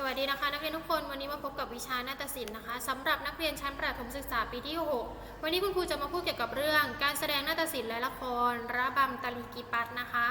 สวัสดีนะคะนักเรียนทุกคนวันนี้มาพบกับวิชานาฏศิลป์นะคะสำหรับนักเรียนชั้นประถมศึกษาปีที่ 6 วันนี้คุณครูจะมาพูดเกี่ยวกับเรื่อง การแสดงนาฏศิลป์และละครระบำตะลีกีปัตนะคะ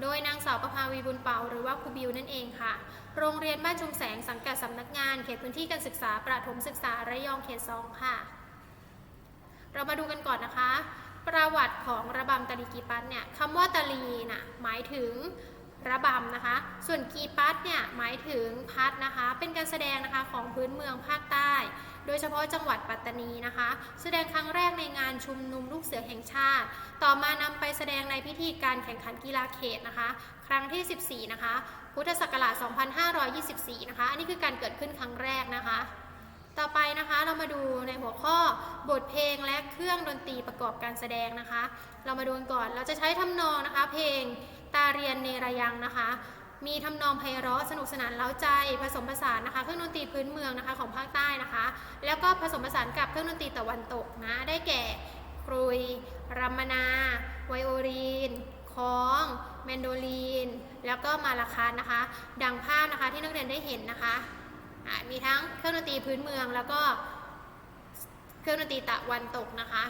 โดยนางสาวประภาวีบุญเป่าหรือว่าครูบิวนั่นเองค่ะ โรงเรียนบ้านชุมแสงสังกัดสำนักงานเขตพื้นที่การศึกษาประถมศึกษาระยองเขตสองค่ะ เรามาดูกันก่อนนะคะ ประวัติของระบำตะลีกีปัตเนี่ยคำว่าตะลีน่ะหมายถึง ระบำนะคะ ส่วนกีปัตเนี่ยหมายถึงพัดนะคะ เป็นการแสดงนะคะของพื้นเมืองภาคใต้ โดยเฉพาะจังหวัดปัตตานีนะคะ แสดงครั้งแรกในงานชุมนุมลูกเสือแห่งชาติ ต่อมานำไปแสดงในพิธีการแข่งขันกีฬาเขตนะคะ ครั้งที่ 14 นะคะ พุทธศักราช 2524 นะคะ อันนี้คือการเกิดขึ้นครั้งแรกนะคะต่อไปนะคะเรามาดูในหัวข้อบทเพลงและเครื่องดนตรีประกอบการแสดงนะคะ เรามาดูกันก่อนเราจะใช้ทำนองนะคะ เพลง ตาเรียนเนรยังนะคะ มีทำนองไพเราะสนุกสนานเล้าใจผสมผสานนะคะ เครื่องดนตรีพื้นเมืองนะคะของภาคใต้นะคะ แล้วก็ผสมผสานกับเครื่องดนตรีตะวันตกนะ ได้แก่กรุยรัมมนา ไวโอลินค้องแมนโดลีน แล้วก็มาลาคัสนะคะ ดังภาพนะคะที่นักเรียนได้เห็นนะคะมีทั้งเครื่องดนตรีพื้นเมืองแล้วก็เครื่องดนตรีตะวันตกนะคะ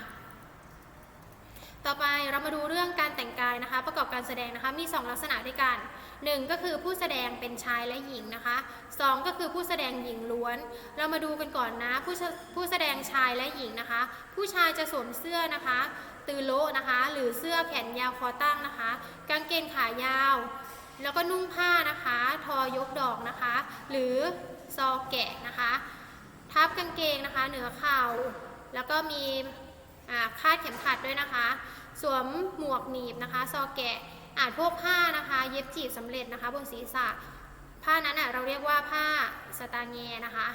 ต่อไปเรามาดูเรื่องการแต่งกายนะคะ ประกอบการแสดงนะคะมี 2 ลักษณะด้วยกัน 1 ก็คือผู้แสดงเป็นชายและหญิงนะคะ 2 ก็คือผู้แสดงหญิงล้วน เรามาดูกันก่อนนะผู้แสผู้แสดงชายและหญิงนะคะ ผู้ชายจะสวมเสื้อนะคะ ตือโลนะคะ หรือเสื้อแขนยาวคอตั้งนะคะ กางเกงขายาว แล้วก็นุ่งผ้านะคะ ทอยกดอกนะคะ หรือซอแกะนะคะ ทับกางเกงนะคะ เหนือเข่าแล้วก็มี คาดเข็มขัดด้วยนะคะ สวมหมวกหนีบนะคะ ซอแกะอ่าจพวกผ้านะคะ เย็บจีบสำเร็จนะคะ บนศีรษะ ผ้านั้นอะเราเรียกว่าผ้าสตางแงนะคะ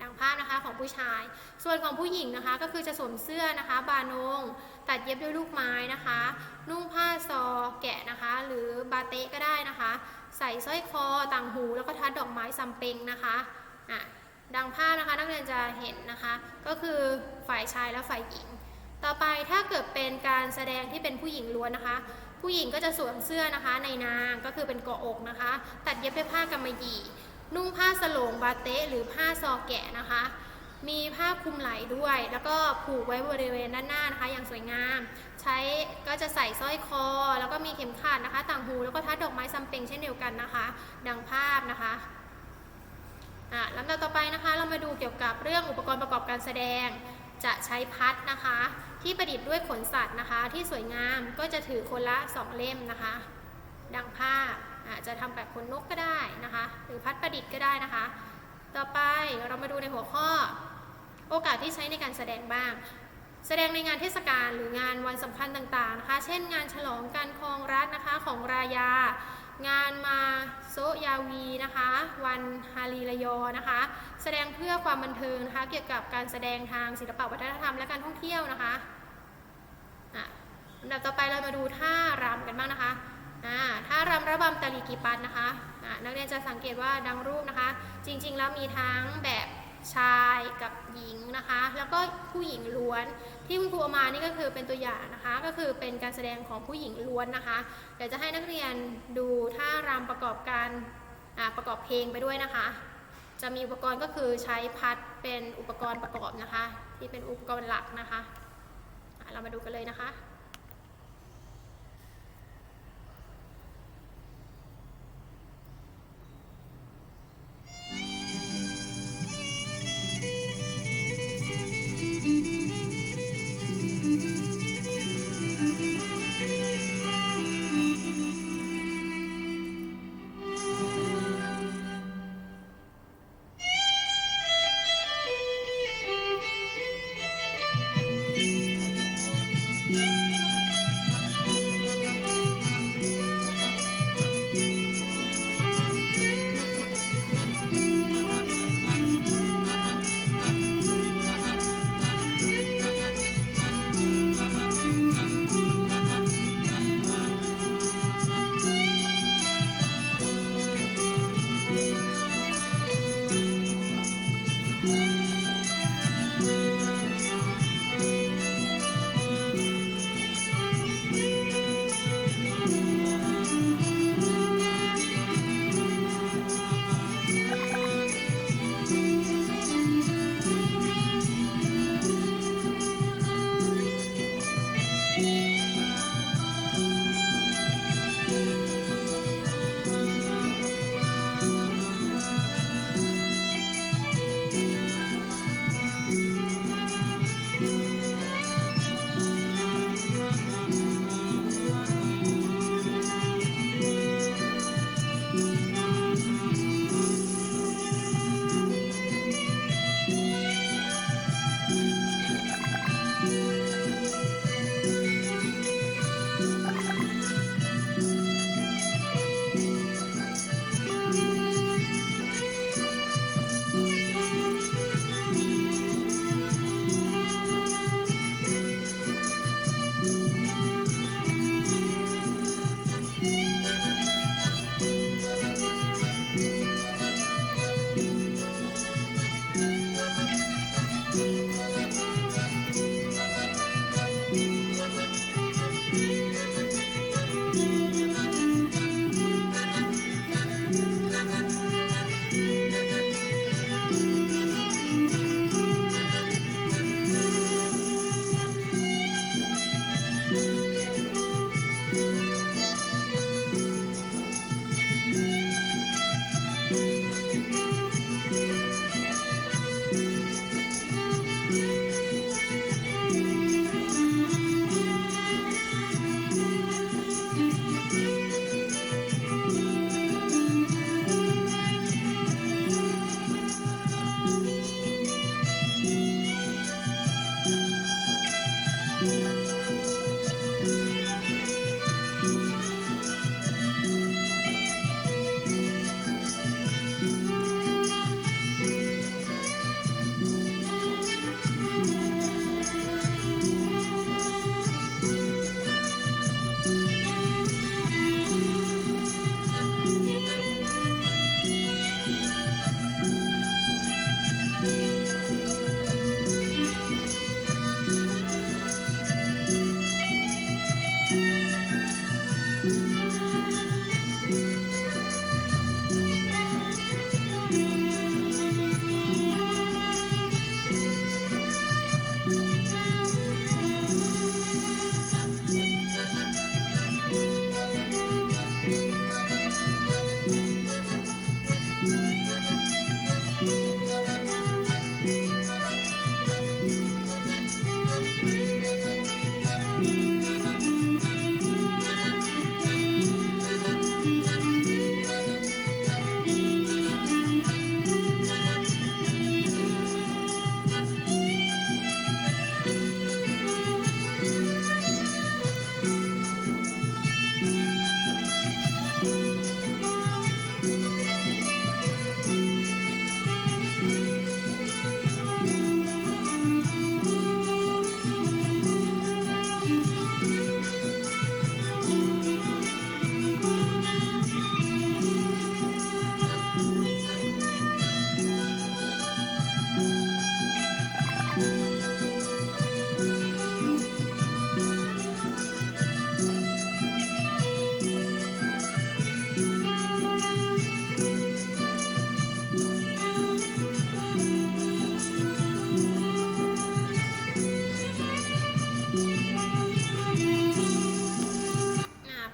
ดังภาพนะคะของผู้ชาย ส่วนของผู้หญิงนะคะก็คือจะสวมเสื้อนะคะ บานง ตัดเย็บด้วยลูกไม้นะคะ นุ่งผ้าซอแกะนะคะ หรือบาเตะก็ได้นะคะ ใส่สร้อยคอต่างหูแล้วก็ทัดดอกไม้ซัมเปงนะคะอะดังภาพนะคะนักเรียนจะเห็นนะคะ ก็คือฝ่ายชายและฝ่ายหญิง ต่อไปถ้าเกิดเป็นการแสดงที่เป็นผู้หญิงล้วนนะคะ ผู้หญิงก็จะสวมเสื้อนะคะ ในนางก็คือเป็นเกาะอกนะคะ ตัดเย็บด้วยผ้ากำมะหยี่ นุ่งผ้าสลงบาเตะหรือผ้าซอแกะนะคะ มีผ้าคลุมไหล่ด้วย แล้วก็ผูกไว้บริเวณด้านหน้านะคะ อย่างสวยงาม ใช้ก็จะใส่สร้อยคอ แล้วก็มีเข็มขัดนะคะ ต่างหูแล้วก็ทัดดอกไม้ซัมเปงเช่นเดียวกันนะคะ ดังภาพนะคะอะลำดับต่อไปนะคะ เรามาดูเกี่ยวกับเรื่องอุปกรณ์ประกอบการแสดงจะใช้พัดนะคะ ที่ประดิษฐ์ด้วยขนสัตว์นะคะ ที่สวยงามก็จะถือคนละ 2 เล่มนะคะ ดังภาพอะจะทำแบบขนนกก็ได้นะคะ หรือพัดประดิษฐ์ก็ได้นะคะ ต่อไปเรามาดูในหัวข้อ โอกาสที่ใช้ในการแสดงบ้าง แสดงในงานเทศกาลหรืองานวันสำคัญต่างๆนะคะ เช่น งานฉลองการครองรัฐนะคะของรายา งานมาโซยาวีนะคะ วันฮารีระยอนะคะ แสดงเพื่อความบันเทิงนะคะ เกี่ยวกับการแสดงทางศิลปวัฒนธรรมและการท่องเที่ยวนะคะอะอันดับต่อไปเรามาดูท่ารำกันบ้างนะคะอ่าท่ารำระบำตะลีกีปันนะคะอ่านักเรียนจะสังเกตว่าดังรูปนะคะ จริงๆแล้วมีทั้งแบบ ชายกับหญิงนะคะ แล้วก็ผู้หญิงล้วน ที่คุณครูเอามานี่ก็คือเป็นตัวอย่างนะคะ ก็คือเป็นการแสดงของผู้หญิงล้วนนะคะ เดี๋ยวจะให้นักเรียนดูท่ารำประกอบการประกอบเพลงไปด้วยนะคะ จะมีอุปกรณ์ก็คือใช้พัดเป็นอุปกรณ์ประกอบนะคะ ที่เป็นอุปกรณ์หลักนะคะ เรามาดูกันเลยนะคะ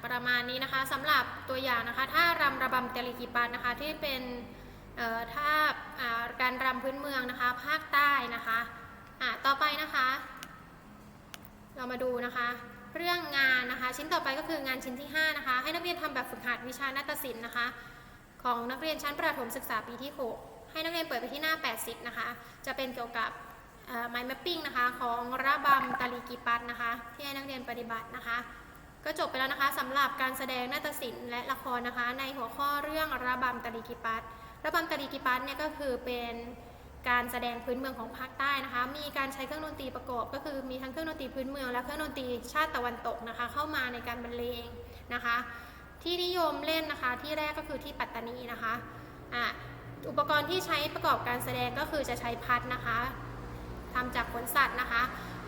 ประมาณนี้นะคะสำหรับตัวอย่างนะคะท่ารำระบำเตลิกิปันนะคะที่เป็นท่าการรำพื้นเมืองนะคะ ภาคใต้นะคะต่อไปนะคะ เรามาดูนะคะ เรื่องงานนะคะ ชิ้นต่อไปก็คืองานชิ้นที่ 5 นะคะ ให้นักเรียนทำแบบฝึกหัดวิชานาฏศิลป์นะคะ ของนักเรียนชั้นประถมศึกษาปีที่ 6 ให้นักเรียนเปิดไปที่หน้า 80 นะคะ จะเป็นเกี่ยวกับเอ่อ mind mapping นะคะ ของระบำตาลีกีปัตนะคะ ที่ให้นักเรียนปฏิบัตินะคะ ก็จบไปแล้วนะคะสำหรับการแสดงนาฏศิลป์และละครนะคะ ในหัวข้อเรื่องระบำตาลีกิปัตระบำตาลีกิปัตเนี่ยก็คือเป็นการแสดงพื้นเมืองของภาคใต้นะคะ มีการใช้เครื่องดนตรีประกอบ ก็คือมีทั้งเครื่องดนตรีพื้นเมือง และเครื่องดนตรีชาติตะวันตกนะคะ เข้ามาในการบรรเลงนะคะ ที่นิยมเล่นนะคะ ที่แรกก็คือที่ปัตตานีนะคะอะอุปกรณ์ที่ใช้ประกอบการแสดงก็คือจะใช้พัดนะคะทำจากขนสัตว์นะคะ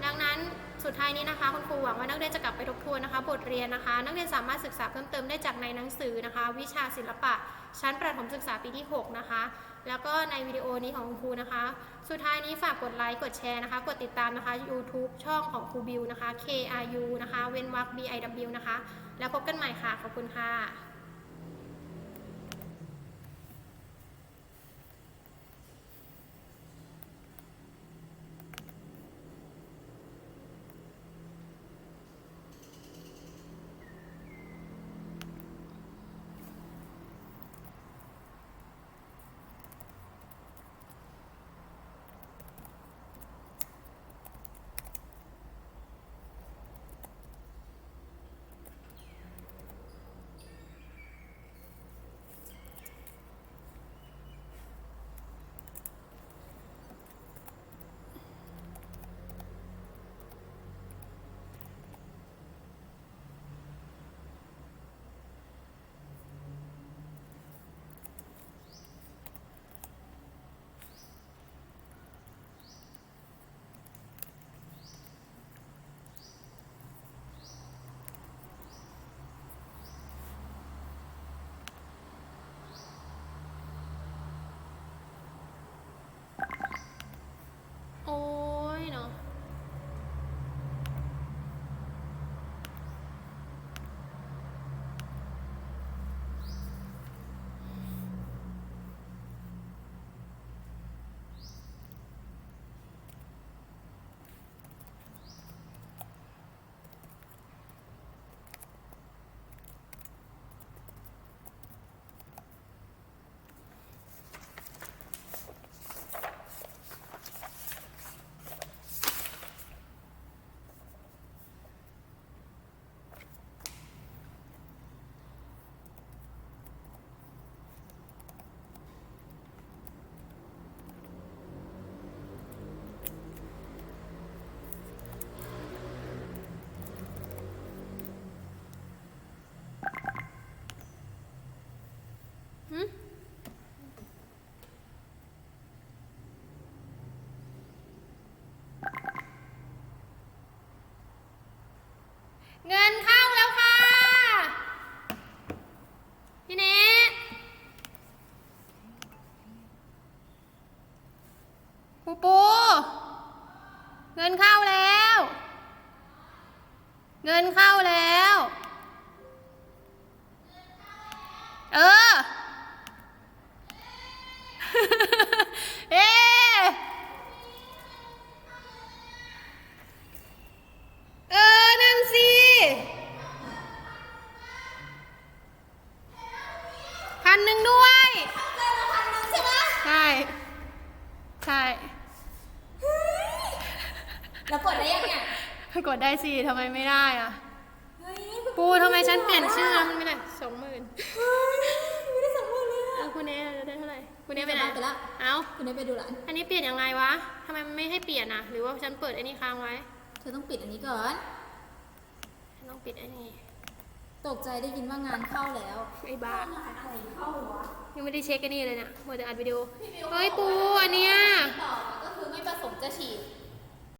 ดังนั้นสุดท้ายนี้นะคะคุณครูหวังว่านักเรียนจะกลับไปทบทวนนะคะ บทเรียนนะคะ นักเรียนสามารถศึกษาเพิ่มเติมได้จากในหนังสือนะคะ วิชาศิลปะ ชั้นประถมศึกษาปีที่ 6 นะคะ แล้วก็ในวิดีโอนี้ของคุณครูนะคะ สุดท้ายนี้ฝากกดไลค์กดแชร์นะคะ กดติดตามนะคะ YouTube ช่องของครูบิวนะคะ KRU นะคะเว้นวรรค BIW นะคะ แล้วพบกันใหม่ค่ะขอบคุณค่ะ เอ๊ะเออ นั่นสิ พันหนึ่งด้วยใช่ไหมใช่ ใช่ แล้วกดได้ยังเนี่ย กดได้สิทำไมไม่ได้อะเฮ้ยปูทำไมฉันเปลี่ยนชื่อแล้วมันไม่ได้สองหมื่น คุณเนจะได้เท่าไหร่คุณเนไปไหนไปแล้วเอ้าคุณได้ไปดูหลานอันนี้เปลี่ยนยังไงวะทำไมมันไม่ให้เปลี่ยนอะ หรือว่าฉันเปิดไอ้นี่ค้างไว้ เธอต้องปิดอันนี้ก่อนฉันต้องปิดไอ้นี่ตกใจได้ยินว่างานเข้าแล้วไอ้บ้าอะไรเข้าวะยังไม่ได้เช็คไอ้นี่เลยเนี่ยมัวแต่อัดวิดีโอเฮ้ยปูอันเนี้ยต่อก็คือไม่ประสงค์จะฉีด